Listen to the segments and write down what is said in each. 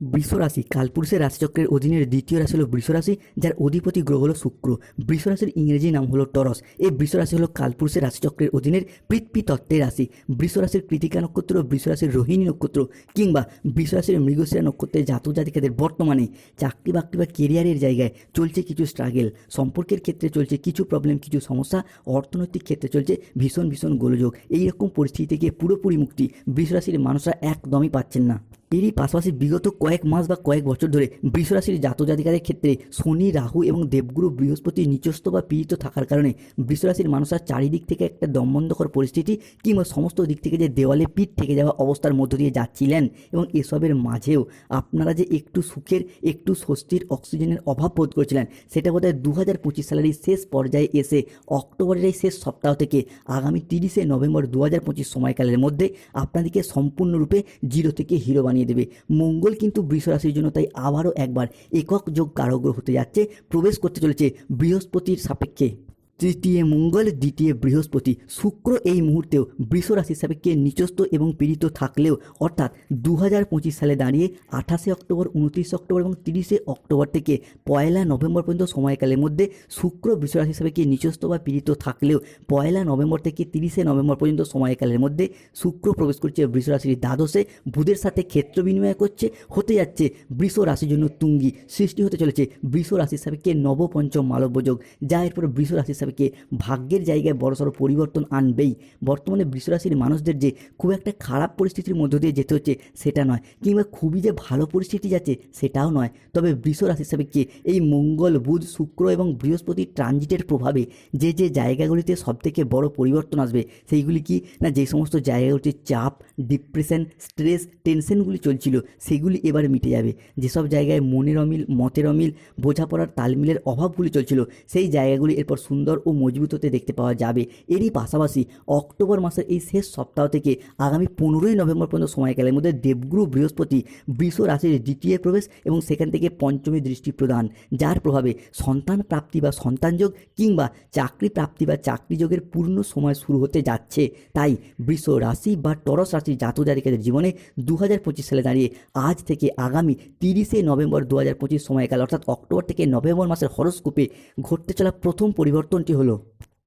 বৃষরাশি, কালপুরুষের রাশিচক্রের অধীনের দ্বিতীয় রাশি হলো বৃষরাশি, যার অধিপতি গ্রহ হলো শুক্র। বৃষরাশির ইংরেজি নাম হলো টরস। এই বৃষরাশি হলো কালপুরুষের রাশিচক্রের অধীনের পৃথ্বী তত্ত্বের রাশি। বৃষরাশির কৃতিকা নক্ষত্র, বৃষরাশির রোহিণী নক্ষত্র কিংবা বৃষরাশির মৃগশিরা নক্ষত্রের জাতক জাতিকাদের বর্তমানে চাকরি বাকরি বা কেরিয়ারের জায়গায় চলছে কিছু স্ট্রাগেল সম্পর্কের ক্ষেত্রে চলছে কিছু প্রবলেম কিছু সমস্যা, অর্থনৈতিক ক্ষেত্রে চলছে ভীষণ ভীষণ গোলযোগ। এইরকম পরিস্থিতি থেকে পুরোপুরি মুক্তি বৃষরাশির মানুষরা একদমই পাচ্ছেন না। এরই পাশাপাশি বিগত কয়েক মাস বা কয়েক বছর ধরে বৃষরাশির জাতজাতিকাদের ক্ষেত্রে শনি, রাহু এবং দেবগুরু বৃহস্পতি নিচস্থ বা পীড়িত থাকার কারণে বৃষরাশির মানুষরা চারিদিক থেকে একটা দমবন্ধকর পরিস্থিতি কিংবা সমস্ত দিক থেকে যে দেওয়ালে পিঠ থেকে যাওয়া অবস্থার মধ্য দিয়ে যাচ্ছিলেন এবং এসবের মাঝেও আপনারা যে একটু সুখের, একটু স্বস্তির অক্সিজেনের অভাব বোধ করেছিলেন, সেটা বোধহয় দু হাজার পঁচিশ সালের এই শেষ পর্যায়ে এসে অক্টোবরের এই শেষ সপ্তাহ থেকে আগামী তিরিশে নভেম্বর দু হাজার পঁচিশ সময়কালের মধ্যে আপনাদেরকে সম্পূর্ণরূপে জিরো থেকে হিরো বানিয়ে দেবে। মঙ্গল কিন্তু বৃষ রাশির জন্য তাই আবারও একবার একক যোগ কারগ্রহ হতে যাচ্ছে, প্রবেশ করতে চলেছে বৃহস্পতির সাপেক্ষে। তৃতীয় মঙ্গল, দ্বিতীয় বৃহস্পতি, শুক্র এই মুহূর্তেও বৃষ রাশির সাপেক্ষে নিচস্থ এবং পীড়িত থাকলেও, অর্থাৎ দু হাজার পঁচিশ সালে দাঁড়িয়ে আঠাশে অক্টোবর, উনত্রিশে অক্টোবর এবং তিরিশে অক্টোবর থেকে পয়লা নভেম্বর পর্যন্ত সময়কালের মধ্যে শুক্র বৃষ রাশির সাপেক্ষে নিচস্থ বা পীড়িত থাকলেও, পয়লা নভেম্বর থেকে তিরিশে নভেম্বর পর্যন্ত সময়কালের মধ্যে শুক্র প্রবেশ করছে বৃষ রাশির দ্বাদশে, বুধের সাথে ক্ষেত্র বিনিময় করছে, হতে যাচ্ছে বৃষ রাশির জন্য তুঙ্গি সৃষ্টি হতে চলেছে বৃষ রাশির সাপেক্ষে নবপঞ্চম মালব্যযোগ যা এরপর বৃষ রাশির সাপেক্ষে ভাগ্যের জায়গায় বড়সড় পরিবর্তন আনবেই? বর্তমানে বৃষরাশির মানুষদের যে খুব একটা খারাপ পরিস্থিতির মধ্য দিয়ে যেতে হচ্ছে সেটা নয়, কিংবা খুবই যে ভালো পরিস্থিতি যাচ্ছে সেটাও নয়। তবে বৃষ রাশির সাপেক্ষে এই মঙ্গল, বুধ, শুক্র এবং বৃহস্পতি ট্রানজিটের প্রভাবে যে যে জায়গাগুলিতে সবথেকে বড় পরিবর্তন আসবে সেইগুলি কি? না যে সমস্ত জায়গাগুলিতে চাপ, ডিপ্রেশন, স্ট্রেস, টেনশনগুলি চলছিল সেগুলি এবার মিটে যাবে। যেসব জায়গায় মনের অমিল, মতের অমিল, বোঝাপড়ার তালমিলের অভাবগুলি চলছিল সেই জায়গাগুলি এরপর সুন্দর ও মজবুত হতে দেখতে পাওয়া যাবে। এরই পাশাপাশি অক্টোবর মাসের এই শেষ সপ্তাহ থেকে আগামী পনেরোই নভেম্বর পর্যন্ত সময়কালের মধ্যে দেবগুরু বৃহস্পতি বৃষ রাশির দ্বিতীয় প্রবেশ এবং সেখান থেকে পঞ্চমী দৃষ্টি প্রদান, যার প্রভাবে সন্তান প্রাপ্তি বা সন্তান যোগ কিংবা চাকরি প্রাপ্তি বা চাকরি যোগের পূর্ণ সময় শুরু হতে যাচ্ছে। তাই বৃষ রাশি বা টরস রাশির জাতজাতিকাদের জীবনে দু হাজার পঁচিশ সালে দাঁড়িয়ে আজ থেকে আগামী তিরিশে নভেম্বর দু হাজার পঁচিশ সময়কাল অর্থাৎ অক্টোবর থেকে নভেম্বর মাসের হরস্কোপে ঘটতে চলা প্রথম পরিবর্তনটি হলো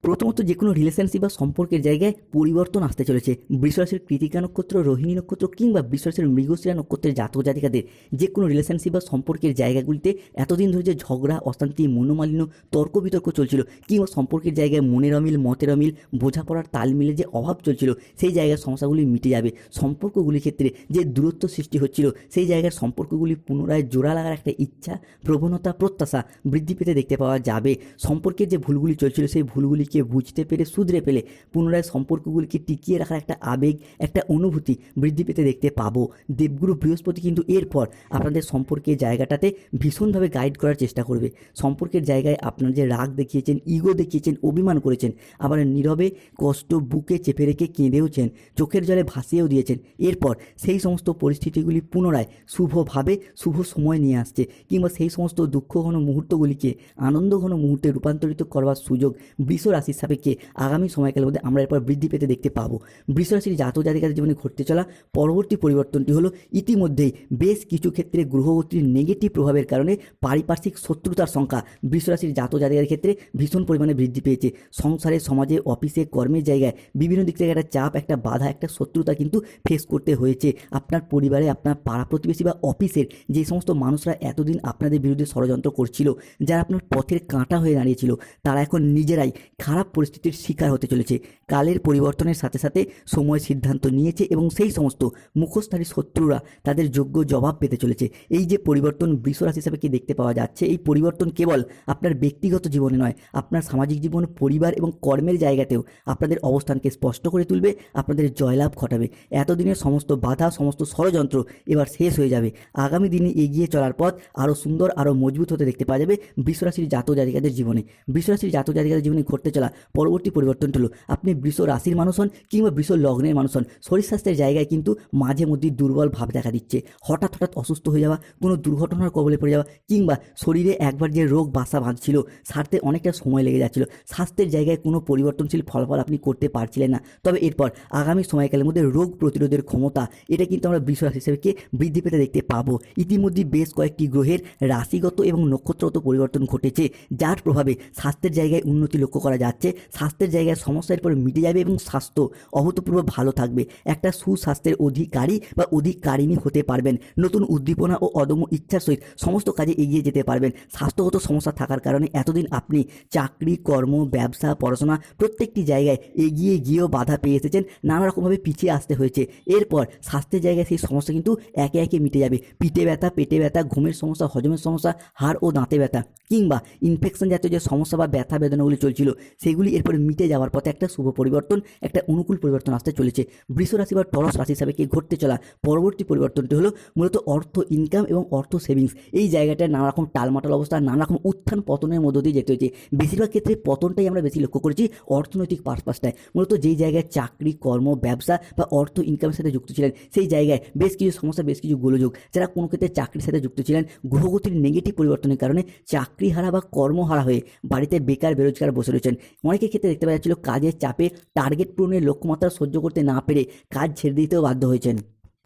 প্রথমত যে কোনো রিলেশনশিপ বা সম্পর্কের জায়গায় পরিবর্তন আসতে চলেছে। বৃষরাশির কৃতিকা নক্ষত্র, রোহিণী নক্ষত্র কিংবা বৃষরাশির মৃগশিরা নক্ষত্রের জাতক জাতিকাদের যে কোনো রিলেশনশিপ বা সম্পর্কের জায়গাগুলিতে এতদিন ধরে যে ঝগড়া, অশান্তি, মনোমালিন্য, তর্ক বিতর্ক চলছিল কিংবা সম্পর্কের জায়গায় মনের অমিল, মতের অমিল, বোঝাপড়ার তাল মিলে যে অভাব চলছিল সেই জায়গার সমস্যাগুলি মিটে যাবে। সম্পর্কগুলির ক্ষেত্রে যে দূরত্ব সৃষ্টি হচ্ছিল সেই জায়গার সম্পর্কগুলি পুনরায় জোড়া লাগার একটা ইচ্ছা, প্রবণতা, প্রত্যাশা বৃদ্ধি পেতে দেখতে পাওয়া যাবে। সম্পর্কের যে ভুলগুলি চলছিল সেই ভুলগুলিকে বুঝতে পেরে শুধরে পেলে পুনরায় সম্পর্কগুলিকে টিকিয়ে রাখার একটা আবেগ, একটা অনুভূতি বৃদ্ধি পেতে দেখতে পাবো। দেবগুরু বৃহস্পতি কিন্তু এরপর আপনাদের সম্পর্কের জায়গাটাতে ভীষণভাবে গাইড করার চেষ্টা করবে। সম্পর্কের জায়গায় আপনারা যে রাগ দেখিয়েছেন ইগো দেখিয়েছেন, অভিমান করেছেন, আবার নীরবে কষ্ট বুকে চেপে রেখে কেঁদেওছেন, চোখের জলে ভাসিয়েও দিয়েছেন, এরপর সেই সমস্ত পরিস্থিতিগুলি পুনরায় শুভভাবে শুভ সময় নিয়ে আসছে কিংবা সেই সমস্ত দুঃখ ঘন মুহূর্তগুলিকে, আনন্দ ঘন মুহূর্তে রূপান্তরিত করবার সুযোগ বৃষ রাশির সাপেক্ষে আগামী সময়কালের মধ্যে আমরা এরপর বৃদ্ধি পেতে দেখতে পাবো। বৃষ রাশির জাতক জাতিকাদের জীবনে ঘটতে চলা পরবর্তী পরিবর্তনটি হলো ইতিমধ্যেই বেশ কিছু ক্ষেত্রে গ্রহগতির নেগেটিভ প্রভাবের কারণে পারিপার্শ্বিক শত্রুতার সংখ্যা বৃষ রাশির জাতক জাতিকাদের ক্ষেত্রে ভীষণ পরিমাণে বৃদ্ধি পেয়েছে। সংসারে, সমাজে, অফিসে, কর্মের জায়গায় বিভিন্ন দিক থেকে একটা চাপ, একটা বাধা, একটা শত্রুতা কিন্তু ফেস করতে হয়েছে। আপনার পরিবারে, আপনার পাড়া প্রতিবেশী বা অফিসের যে সমস্ত মানুষরা এতদিন আপনাদের বিরুদ্ধে ষড়যন্ত্র করছিল, যারা আপনার পথের কাঁটা হয়ে দাঁড়িয়েছিল, তারা এখন নিজেরাই খারাপ পরিস্থিতির শিকার হতে চলেছে। কালের পরিবর্তনের সাথে সাথে সময় সিদ্ধান্ত নিয়েছে এবং সেই সমস্ত মুখোশধারী শত্রুরা তাদের যোগ্য জবাব পেতে চলেছে। এই যে পরিবর্তন বৃষরাশি হিসাবে কি দেখতে পাওয়া যাচ্ছে? এই পরিবর্তন কেবল আপনার ব্যক্তিগত জীবনে নয়, আপনার সামাজিক জীবন, পরিবার এবং কর্মের জায়গাতেও আপনাদের অবস্থানকে স্পষ্ট করে তুলবে, আপনাদের জয়লাভ ঘটাবে। এতদিনের সমস্ত বাধা, সমস্ত ষড়যন্ত্র এবার শেষ হয়ে যাবে। আগামী দিনে এগিয়ে চলার পথ আরও সুন্দর আরও মজবুত হতে দেখতে পাওয়া যাবে বৃষরাশির জাতক জাতিকাদের জীবনে। বৃষরাশির জাতক জাতিকাদের জীবনে ঘটতে চলা পরবর্তী পরিবর্তন হলো, আপনি বৃষ রাশির মানুষ হন কিংবা বৃষ লগ্নের মানুষ হন, শরীর স্বাস্থ্যের জায়গায় কিন্তু মাঝে মধ্যে দুর্বল ভাব দেখা দিচ্ছে। হঠাৎ হঠাৎ অসুস্থ হয়ে যাওয়া, কোনো দুর্ঘটনার কবলে পড়ে যাওয়া, কিংবা শরীরে একবার যে রোগ বাসা বাঁধছিল, সারতে অনেকটা সময় লেগে যাচ্ছিল। স্বাস্থ্যের জায়গায় কোনো পরিবর্তনশীল ফলাফল আপনি করতে পারছিলেন না। তবে এরপর আগামী সময়কালের মধ্যে রোগ প্রতিরোধের ক্ষমতা, এটা কিন্তু আমরা বৃষ হিসেবে বৃদ্ধি পেতে দেখতে পাবো। ইতিমধ্যে বেশ কয়েকটি গ্রহের রাশিগত এবং নক্ষত্রগত পরিবর্তন ঘটেছে, যার প্রভাবে স্বাস্থ্যের জায়গায় উন্নতি লক্ষ্য করা যাচ্ছে, স্বাস্থ্যের জায়গায় সমস্যা এরপর মিটে যাবে এবং স্বাস্থ্য অভূতপূর্ব ভালো থাকবে। একটা সুস্বাস্থ্যের অধিকারী বা অধিকারিণী হতে পারবেন। নতুন উদ্দীপনা ও অদম্য ইচ্ছার সহিত সমস্ত কাজে এগিয়ে যেতে পারবেন। স্বাস্থ্যগত সমস্যা থাকার কারণে এতদিন আপনি চাকরি, কর্ম, ব্যবসা, পড়াশোনা প্রত্যেকটি জায়গায় এগিয়ে গিয়েও বাধা পেয়ে এসেছেন। নানা রকমভাবে পিছিয়ে আসতে হয়েছে। এরপর স্বাস্থ্যের জায়গায় সেই সমস্যা কিন্তু একে একে মিটে যাবে। পিঠে ব্যথা, পেটে ব্যথা, ঘুমের সমস্যা, হজমের সমস্যা, হাড় ও দাঁতে ব্যথা কিংবা ইনফেকশন জাতীয় যে সমস্যা বা ব্যথা বেদনাগুলি চলছিল সেগুলি এরপরে মিটে যাওয়ার পথে একটা শুভ পরিবর্তন, একটা অনুকূল পরিবর্তন আসতে চলেছে। বৃষ রাশি বা টরস রাশি হিসাবে কি ঘটতে চলা? পরবর্তী পরিবর্তনটি হলো মূলত অর্থ ইনকাম এবং অর্থ সেভিংস এই জায়গাটায় নানা রকম টালমাটাল অবস্থা নানা রকম উত্থান পতনের মধ্য দিয়ে যেতে হয়েছে। বেশিরভাগ ক্ষেত্রে পতনটাই আমরা বেশি লক্ষ্য করেছি অর্থনৈতিক পারপাসটায়। মূলত যেই জায়গায় চাকরি, কর্ম, ব্যবসা বা অর্থ ইনকামের সাথে যুক্ত ছিলেন, সেই জায়গায় বেশ কিছু সমস্যা, বেশ কিছু গোলযোগ। যারা কোনো ক্ষেত্রে চাকরির সাথে যুক্ত ছিলেন, গ্রহগতির নেগেটিভ পরিবর্তনের কারণে চাকরি হারা বা কর্মহারা হয়ে বাড়িতে বেকার, বেরোজগার বসে রয়েছেন। অনেকের ক্ষেত্রে দেখতে পাওয়া যাচ্ছিল কাজের চাপে টার্গেট পূরণের লক্ষ্যমাত্রা সহ্য করতে না পেরে কাজ ছেড়ে দিতেও বাধ্য হয়েছেন।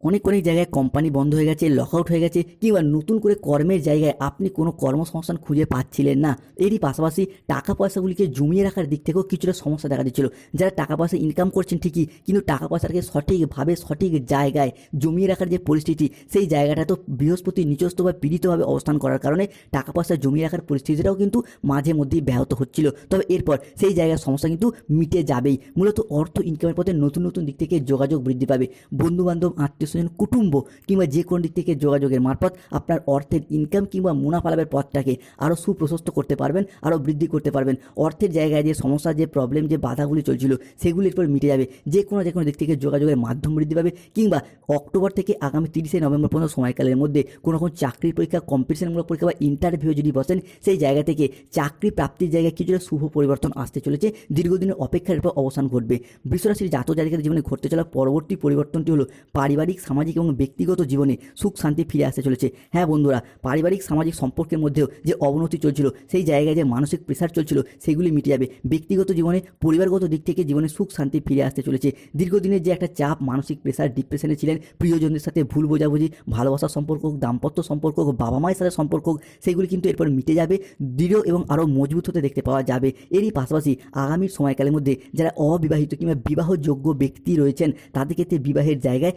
অনেক অনেক জায়গায় কোম্পানি বন্ধ হয়ে গেছে লক আউট হয়ে গেছে, কিংবা নতুন করে কর্মের জায়গায় আপনি কোনো কর্মসংস্থান খুঁজে পাচ্ছিলেন না। এরই পাশাপাশি টাকা পয়সাগুলিকে জমিয়ে রাখার দিক থেকেও কিছুটা সমস্যা দেখা দিচ্ছিল। যারা টাকা পয়সা ইনকাম করছেন ঠিকই, কিন্তু টাকা পয়সাকে সঠিকভাবে, সঠিক জায়গায় জমিয়ে রাখার যে পরিস্থিতি, সেই জায়গাটা তো বৃহস্পতি নিচস্থ বা পীড়িতভাবে অবস্থান করার কারণে টাকা পয়সা জমিয়ে রাখার পরিস্থিতিটাও কিন্তু মাঝে মধ্যেই ব্যাহত হচ্ছিল। তবে এরপর সেই জায়গার সমস্যা কিন্তু মিটে যাবেই। মূলত অর্থ ইনকামের পথে নতুন নতুন দিক থেকে যোগাযোগ বৃদ্ধি পাবে। বন্ধুবান্ধব, আত্মীয় স্বজন কুটুম্ব কিংবা যে কোনো দিক থেকে যোগাযোগের মারফত আপনার অর্থের ইনকাম কিংবা মুনাফা লাভের পথটাকে আরও সুপ্রশস্ত করতে পারবেন আরও বৃদ্ধি করতে পারবেন। অর্থের জায়গায় যে সমস্যা, যে প্রবলেম যে বাধাগুলি চলছিল সেগুলির পর মিটে যাবে। যে কোনো যে কোনো দিক থেকে যোগাযোগের মাধ্যম বৃদ্ধি পাবে কিংবা অক্টোবর থেকে আগামী তিরিশে নভেম্বর পর্যন্ত সময়কালের মধ্যে কোনো রকম চাকরির পরীক্ষা কম্পিটিশনমূলক পরীক্ষা বা ইন্টারভিউ যদি বসেন, সেই জায়গা থেকে চাকরি প্রাপ্তির জায়গায় কিছুটা শুভ পরিবর্তন আসতে চলেছে। দীর্ঘদিনের অপেক্ষার পর অবসান ঘটবে। বৃষরাশির জাতক জাতিকাদের জীবনে ঘটতে চলা পরবর্তী পরিবর্তনটি হলো পারিবারিক সামাজিক এবং ব্যক্তিগত জীবনে সুখ, শান্তি ফিরে আসতে চলেছে। হ্যাঁ বন্ধুরা, পারিবারিক সামাজিক সম্পর্কের মধ্যেও যে অবনতি চলছিল, সেই জায়গায় যে মানসিক প্রেশার চলছিল, সেগুলি মিটে যাবে। ব্যক্তিগত জীবনে, পরিবারগত দিক থেকে জীবনে সুখ, শান্তি ফিরে আসতে চলেছে। দীর্ঘদিনের যে একটা চাপ, মানসিক প্রেশার ডিপ্রেশনে ছিলেন, প্রিয়জনদের সাথে ভুল বোঝাবুঝি, ভালোবাসার সম্পর্ক হোক, দাম্পত্য সম্পর্ক হোক, বাবা মায়ের সাথে সম্পর্ক হোক, সেগুলি কিন্তু এরপর মিটে যাবে, দৃঢ় এবং আরও মজবুত হতে দেখতে পাওয়া যাবে। এরই পাশাপাশি আগামী সময়কালের মধ্যে যারা অবিবাহিত কিংবা বিবাহযোগ্য ব্যক্তি রয়েছেন, তাদের ক্ষেত্রে বিবাহের জায়গায়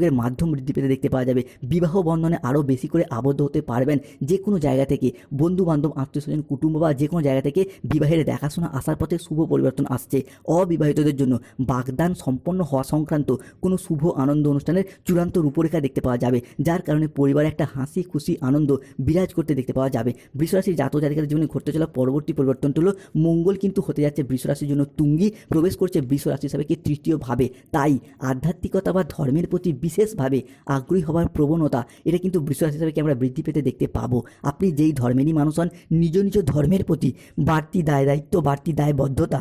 যোগাযোগের মাধ্যম বৃদ্ধি পেতে দেখতে পাওয়া যাবে। বিবাহ বন্ধনে আরও বেশি করে আবদ্ধ হতে পারবেন যে কোনো জায়গা থেকে। বন্ধু বান্ধব আত্মীয় স্বজন কুটুম্ব বা যে কোনো জায়গা থেকে বিবাহের দেখাশোনা আসার পথে শুভ পরিবর্তন আসছে। অবিবাহিতদের জন্য বাগদান সম্পন্ন হওয়া সংক্রান্ত কোনো শুভ আনন্দ অনুষ্ঠানের চূড়ান্ত রূপরেখা দেখতে পাওয়া যাবে, যার কারণে পরিবারে একটা হাসি খুশি আনন্দ বিরাজ করতে দেখতে পাওয়া যাবে। বৃষরাশির জাতক জাতিকাদের জীবনে ঘটতে চলা পরবর্তী পরিবর্তনটি হলো মঙ্গল কিন্তু হতে যাচ্ছে বৃষরাশির জন্য তুঙ্গি। প্রবেশ করছে বৃষরাশি হিসাবে কি তৃতীয়ভাবে। তাই আধ্যাত্মিকতা বা ধর্মের প্রতি বিশেষভাবে আগ্রহী হওয়ার প্রবণতা, এটা কিন্তু বিশ্বাস হিসাবে আমরা বৃদ্ধি পেতে দেখতে পাবো? আপনি যেই ধর্মেরই মানুষ হন, নিজ নিজ ধর্মের প্রতি বাড়তি দায়, দায়িত্ব, বাড়তি দায়বদ্ধতা।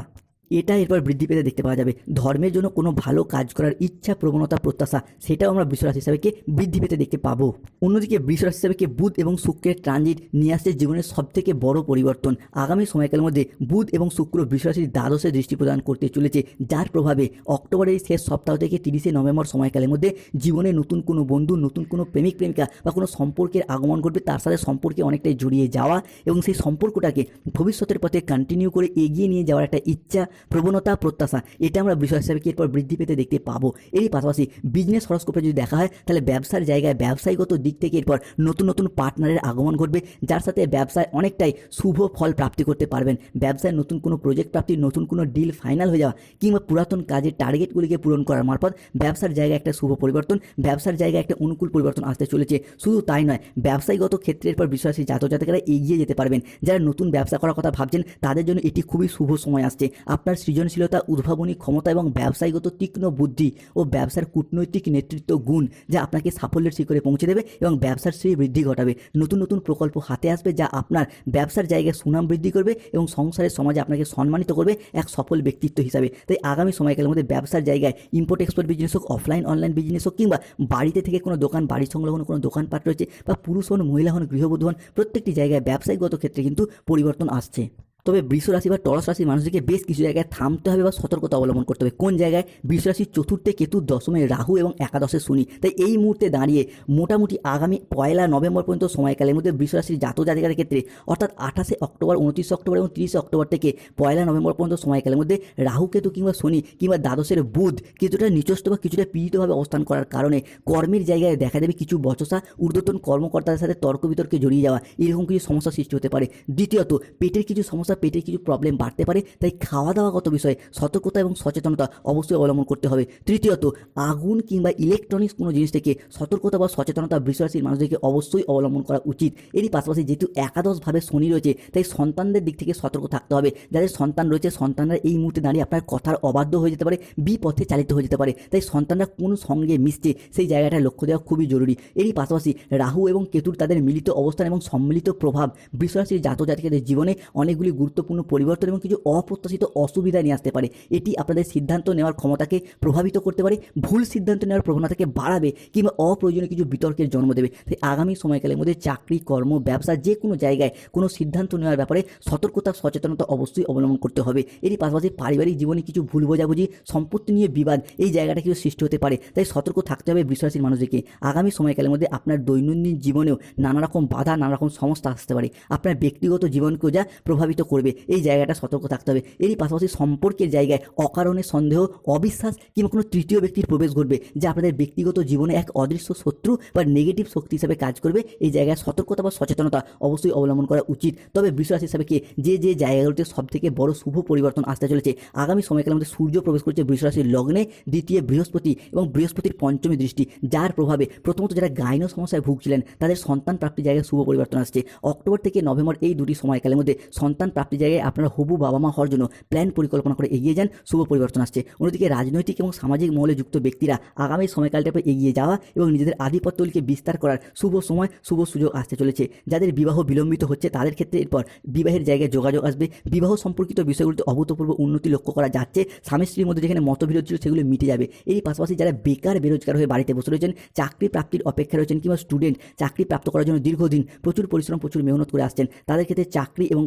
এটা এরপর বৃদ্ধি পেতে দেখতে পাওয়া যাবে। ধর্মের জন্য কোনো ভালো কাজ করার ইচ্ছা, প্রবণতা, প্রত্যাশা, সেটাও আমরা বৃষরাশি হিসাবে কি বৃদ্ধি পেতে দেখতে পাবো। অন্যদিকে বৃষরাশি হিসাবে কি বুধ এবং শুক্রের ট্রানজিট নিয়ে আসছে জীবনের সবথেকে বড় পরিবর্তন। আগামী সময়কালের মধ্যে বুধ এবং শুক্র বৃষরাশির দ্বাদশে দৃষ্টি প্রদান করতে চলেছে, যার প্রভাবে অক্টোবরের শেষ সপ্তাহ থেকে তিরিশে নভেম্বর সময়কালের মধ্যে জীবনে নতুন কোনো বন্ধু, নতুন কোনো প্রেমিক, প্রেমিকা বা কোনো সম্পর্কের আগমন ঘটবে, তার সাথে সম্পর্কে অনেকটাই জড়িয়ে যাওয়া এবং সেই সম্পর্কটাকে ভবিষ্যতের পথে কন্টিনিউ করে এগিয়ে নিয়ে যাওয়ার একটা ইচ্ছা প্রবণতা, প্রত্যাশা, এটা আমরা বিষয় হিসাবে কি এরপর বৃদ্ধি পেতে দেখতে পাবো। এরই পাশাপাশি বিজনেস হরস্কোপে যদি দেখা হয়, তাহলে ব্যবসার জায়গায় ব্যবসায়ীগত দিক থেকে এরপর নতুন নতুন পার্টনারের আগমন ঘটবে, যার সাথে ব্যবসায় অনেকটাই শুভ ফল প্রাপ্তি করতে পারবেন। ব্যবসায় নতুন কোনো প্রজেক্ট প্রাপ্তি, নতুন কোনো ডিল ফাইনাল হয়ে যাওয়া, কিংবা পুরাতন কাজের টার্গেটগুলিকে পূরণ করার মারফত ব্যবসার জায়গায় একটা শুভ পরিবর্তন, ব্যবসার জায়গায় একটা অনুকূল পরিবর্তন আসতে চলেছে। শুধু তাই নয়, ব্যবসায়ীগত ক্ষেত্রের পর বিশ্বাসী জাতক জাতকেরা এগিয়ে যেতে পারবেন। যারা নতুন ব্যবসা করার কথা ভাবছেন, তাদের জন্য এটি খুবই শুভ সময় আসছে। আপনার আপনার সৃজনশীলতা, উদ্ভাবনী ক্ষমতা এবং ব্যবসায়িগত তীক্ষ্ণ বুদ্ধি ও ব্যবসার কূটনৈতিক নেতৃত্ব গুণ যা আপনাকে সাফল্যের শিখরে পৌঁছে দেবে এবং ব্যবসার শ্রী বৃদ্ধি ঘটাবে। নতুন নতুন প্রকল্প হাতে আসবে যা আপনার ব্যবসার জায়গায় সুনাম বৃদ্ধি করবে এবং সংসারের সমাজে আপনাকে সম্মানিত করবে এক সফল ব্যক্তিত্ব হিসাবে। তাই আগামী সময়কালের মধ্যে ব্যবসার জায়গায় ইম্পোর্ট এক্সপোর্ট বিজনেস হোক অফলাইন অনলাইন বিজনেস হোক কিংবা বাড়িতে থেকে কোনো দোকান, বাড়ি সংলগ্ন কোনো দোকানপাট রয়েছে বা পুরুষ হন, মহিলা হন, গৃহবধূ হন, প্রত্যেকটি জায়গায় ব্যবসায়িকগত ক্ষেত্রে কিন্তু পরিবর্তন আসছে। তবে বৃষ রাশি বা টরস রাশির মানুষদেরকে বেশ কিছু জায়গায় থামতে হবে বা সতর্কতা অবলম্বন করতে হবে। কোন জায়গায়? বৃষ চতুর্থে কেতু, দশমে রাহু এবং একাদশে শনি। তাই এই মুহূর্তে দাঁড়িয়ে মোটামুটি আগামী পয়লা নভেম্বর পর্যন্ত সময়কালের মধ্যে বৃষ রাশির জাতক জাতিকার ক্ষেত্রে, অর্থাৎ আঠাশে অক্টোবর, উনত্রিশে অক্টোবর এবং তিরিশে অক্টোবর থেকে পয়লা নভেম্বর পর্যন্ত সময়কালের মধ্যে রাহু কেতু কিংবা শনি কিংবা দ্বাদশের বুধ কিছুটা নিচস্থ বা কিছুটা পীড়িতভাবে অবস্থান করার কারণে কর্মের জায়গায় দেখা দেবে কিছু বচসা, ঊর্ধ্বতন কর্মকর্তাদের সাথে তর্ক বিতর্কে জড়িয়ে যাওয়া। এরকম কিছু সমস্যা সৃষ্টি হতে পারে। দ্বিতীয়ত, পেটের কিছু সমস্যা পেটের কিছু প্রবলেম বাড়তে পারে, তাই খাওয়া দাওয়াগত বিষয়ে সতর্কতা এবং সচেতনতা অবশ্যই অবলম্বন করতে হবে। তৃতীয়ত, আগুন কিংবা ইলেকট্রনিক্স কোনো জিনিস থেকে সতর্কতা বা সচেতনতা বৃষরাশির মানুষদেরকে অবশ্যই অবলম্বন করা উচিত। এরই পাশাপাশি যেহেতু একাদশভাবে শনি রয়েছে, তাই সন্তানদের দিক থেকে সতর্ক থাকতে হবে। যাদের সন্তান রয়েছে, সন্তানরা এই মুহূর্তে দাঁড়িয়ে আপনার কথার অবাধ্য হয়ে যেতে পারে, বিপথে চালিত হয়ে যেতে পারে, তাই সন্তানরা কোন সঙ্গে মিশছে, সেই জায়গাটা লক্ষ্য দেওয়া খুবই জরুরি। এরই পাশাপাশি রাহু এবং কেতুর তাদের মিলিত অবস্থান এবং সম্মিলিত প্রভাব বৃষরাশির জাতক জাতিকাদের জীবনে অনেকগুলি গুরুত্বপূর্ণ পরিবর্তন এবং কিছু অপ্রত্যাশিত অসুবিধা নিয়ে আসতে পারে। এটি আপনাদের সিদ্ধান্ত নেওয়ার ক্ষমতাকে প্রভাবিত করতে পারে, ভুল সিদ্ধান্ত নেওয়ার প্রবণতাকে বাড়াবে কিংবা অপ্রয়োজনীয় কিছু বিতর্কের জন্ম দেবে। তাই আগামী সময়কালের মধ্যে চাকরি, কর্ম, ব্যবসা যে কোনো জায়গায় কোনো সিদ্ধান্ত নেওয়ার ব্যাপারে সতর্কতা, সচেতনতা অবশ্যই অবলম্বন করতে হবে। এরই পাশাপাশি পারিবারিক জীবনে কিছু ভুল বোঝাবুঝি, সম্পত্তি নিয়ে বিবাদ এই জায়গাটা কিছু সৃষ্টি হতে পারে। তাই সতর্ক থাকতে হবে বিশ্বাসীর মানুষদেরকে। আগামী সময়কালের মধ্যে আপনার দৈনন্দিন জীবনেও নানা রকম বাধা নানা রকম সমস্যা আসতে পারে। আপনার ব্যক্তিগত জীবনকেও যা প্রভাবিত করবে, এই জায়গাটা সতর্ক থাকতে হবে। এরই পাশাপাশি সম্পর্কের জায়গায় অকারণে সন্দেহ, অবিশ্বাস কিংবা কোনো তৃতীয় ব্যক্তির প্রবেশ ঘটবে, যা আপনাদের ব্যক্তিগত জীবনে এক অদৃশ্য শত্রু বা নেগেটিভ শক্তি হিসাবে কাজ করবে। এই জায়গায় সতর্কতা বা সচেতনতা অবশ্যই অবলম্বন করা উচিত। তবে বিশ্বাস হিসাবে কি যে যে জায়গাগুলোতে সব থেকে বড় শুভ পরিবর্তন আসতে চলেছে, আগামী সময়কালের মধ্যে সূর্য প্রবেশ করছে বৃষরাশির লগ্নে, দ্বিতীয় বৃহস্পতি এবং বৃহস্পতির পঞ্চমী দৃষ্টি, যার প্রভাবে প্রথমত যারা গাইনো সমস্যায় ভুগছিলেন, তাদের সন্তান প্রাপ্তির জায়গায় শুভ পরিবর্তন আসছে। অক্টোবর থেকে নভেম্বর এই দুটি সময়কালের মধ্যে সন্তান প্রাপ্তির জায়গায় আপনারা হবু বাবা মা হওয়ার জন্য প্ল্যান পরিকল্পনা করে এগিয়ে যান। শুভ পরিবর্তন আসছে। অন্যদিকে রাজনৈতিক এবং সামাজিক মহলে যুক্ত ব্যক্তিরা আগামী সময়কালটাতে এগিয়ে যাওয়া এবং নিজেদের আধিপত্যগুলিকে বিস্তার করার শুভ সময়, শুভ সুযোগ আসতে চলেছে। যাদের বিবাহ বিলম্বিত হচ্ছে, তাদের ক্ষেত্রে এরপর বিবাহের জায়গায় যোগাযোগ আসবে। বিবাহ সম্পর্কিত বিষয়গুলিতে অভূতপূর্ব উন্নতি লক্ষ্য করা যাচ্ছে। স্বামী স্ত্রীর মধ্যে যেখানে মতবিরোধ ছিল, সেগুলো মিটে যাবে। এই পাশাপাশি যারা বেকার বেরোজগার হয়ে বাড়িতে বসে রয়েছেন, চাকরি প্রাপ্তির অপেক্ষা রয়েছেন কিংবা স্টুডেন্ট চাকরি প্রাপ্ত করার জন্য দীর্ঘদিন প্রচুর পরিশ্রম, প্রচুর মেহনত করে আসছেন, তাদের ক্ষেত্রে চাকরি এবং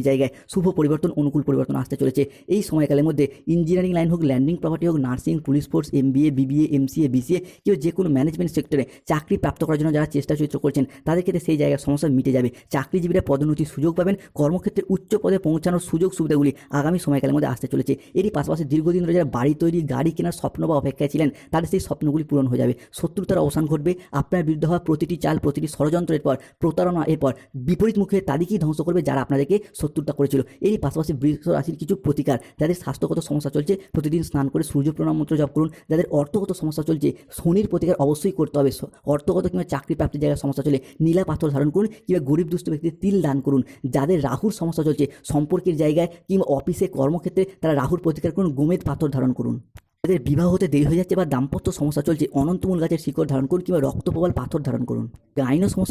কর্মপ্রাপ্তির জায়গায় শুভ পরিবর্তন, অনুকূল পরিবর্তন আসতে চলেছে। এই সময়কালের মধ্যে ইঞ্জিনিয়ারিং লাইন হোক ল্যান্ডিং প্রপার্টি হোক nursing police force M MBA BBA MCA BCA কেউ যে কোনো ম্যানেজমেন্ট সেক্টরে চাকরি প্রাপ্ত করার জন্য যারা চেষ্টা চরিত্র করছেন, তাদের ক্ষেত্রে সেই জায়গায় সমস্যা মিটে যাবে। চাকরিজীবীরা পদোন্নতির সুযোগ পাবেন, কর্মক্ষেত্রে উচ্চ পদে পৌঁছানোর সুযোগ সুবিধাগুলি আগামী সময়কালের মধ্যে আসতে চলেছে। এরই পাশাপাশি দীর্ঘদিন ধরে যারা বাড়ি তৈরি, গাড়ি কেনার স্বপ্ন বা অপেক্ষায় ছিলেন, তাদের সেই স্বপ্নগুলি পূরণ হয়ে যাবে। শত্রুতার অবসান ঘটবে, আপনার বিরুদ্ধে হওয়া প্রতিটি চাল, প্রতিটি ষড়যন্ত্রের পর, প্রতারণা এরপর বিপরীত মুখে তাদেরকেই ধ্বংস করবে যারা আপনাদেরকে শত্রুতা করেছিল। এরই পাশাপাশি বৃষ রাশির কিছু প্রতিকার, যাদের স্বাস্থ্যগত সমস্যা চলছে, প্রতিদিন স্নান করে সূর্য প্রণাম মন্ত্র জপ করুন। যাদের অর্থগত সমস্যা চলছে, শনির প্রতিকার অবশ্যই করতে হবে। অর্থগত কিংবা চাকরি প্রাপ্তির জায়গায় সমস্যা চলে, নীলা পাথর ধারণ করুন কিংবা গরিব দুস্থ ব্যক্তিদের তিল দান করুন। যাদের রাহুর সমস্যা চলছে, সম্পর্কের জায়গায় কিংবা অফিসে কর্মক্ষেত্রে তারা রাহুর প্রতিকার করুন, গোমেদ পাথর ধারণ করুন। যাদের বিবাহ হতে দেরি হয়ে যাচ্ছে বা দাম্পত্য সমস্যা চলছে, অনন্তমূল গাছের শিকড় ধারণ করুন কিংবা রক্তপ্রবাল পাথর ধারণ করুন। গাইনো সমস্যা